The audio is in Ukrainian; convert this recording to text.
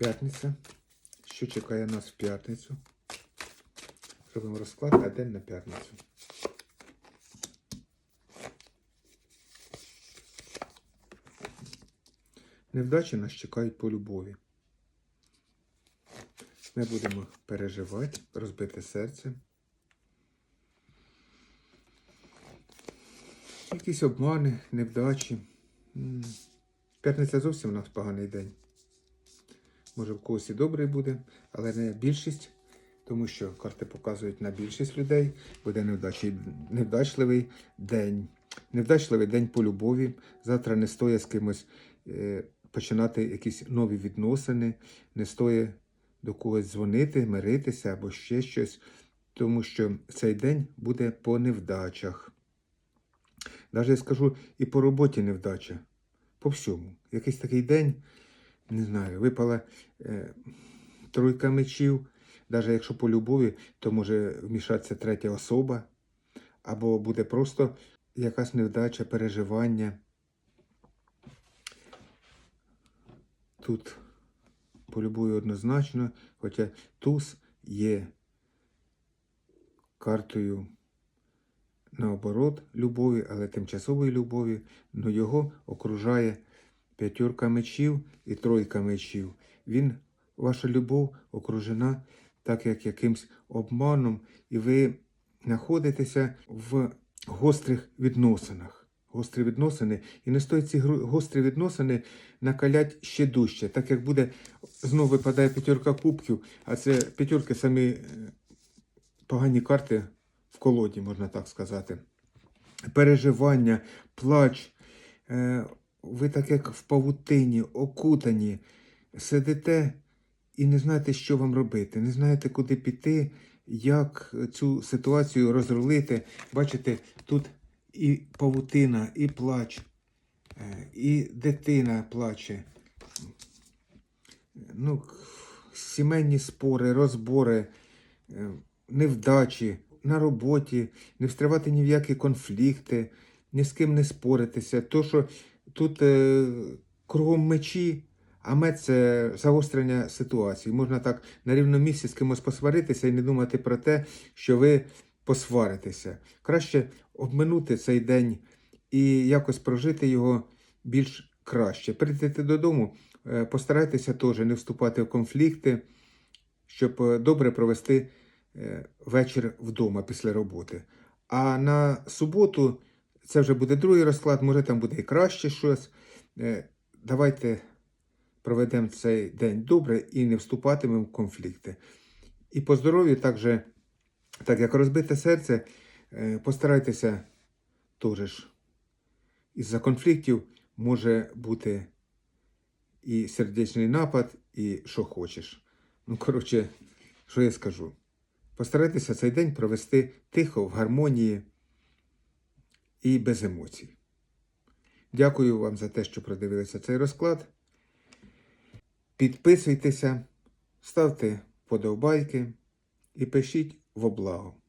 П'ятниця. Що чекає нас в п'ятницю? Робимо розклад на день на п'ятницю. Невдачі нас чекають по любові. Ми будемо переживати, розбите серце. Якісь обмани, невдачі. П'ятниця зовсім у нас поганий день. Може, в когось і добрий буде, але не більшість, тому що карти показують на більшість людей. Буде невдачливий день. Невдачливий день по любові. Завтра не стоїть з кимось е, починати якісь нові відносини, не стоїть до когось дзвонити, миритися або ще щось, тому що цей день буде по невдачах. Навіть я скажу і по роботі невдача. По всьому. Якийсь такий день, не знаю, випала е, тройка мечів. Навіть якщо по любові, то може вмішатися третя особа, або буде просто якась невдача, переживання. Тут по любові однозначно, хоча туз є картою наоборот любові, але тимчасової любові, но його окружає п'ятірка мечів і тройка мечів. Він, ваша любов окружена так, як якимсь обманом, і ви знаходитеся в гострих відносинах. Гострі відносини, і не стоїть ці гострі відносини накалять ще дужче, так як буде знову випадає п'ятерка кубків, а це п'ятерки самі е, погані карти в колоді, можна так сказати. Переживання, плач. Ви так як в павутині, окутані, сидите і не знаєте, що вам робити, не знаєте, куди піти, як цю ситуацію розрулити. Бачите, тут і павутина, і плач, е, і дитина плаче. Ну, сімейні спори, розбори, е, невдачі на роботі, не встривати ні в які конфлікти, ні з ким не споритися. То, що тут е, кругом мечі, а меч це загострення ситуації. Можна так на рівному місці з кимось посваритися і не думати про те, що ви посваритеся. Краще обминути цей день і якось прожити його більш краще. Прийдете додому, е, постарайтеся теж не вступати в конфлікти, щоб е, добре провести е, вечір вдома після роботи. А на суботу це вже буде другий розклад, може там буде і краще щось. Е, Давайте проведемо цей день добре і не вступатимемо в конфлікти. І по здоров'ю також, так як розбите серце, е, постарайтеся теж із-за конфліктів може бути і сердечний напад, і що хочеш. Ну, коротше, що я скажу? Постарайтеся цей день провести тихо, в гармонії і без емоцій. Дякую вам за те, що продивилися цей розклад. Підписуйтеся, ставте подобайки і пишіть в благо.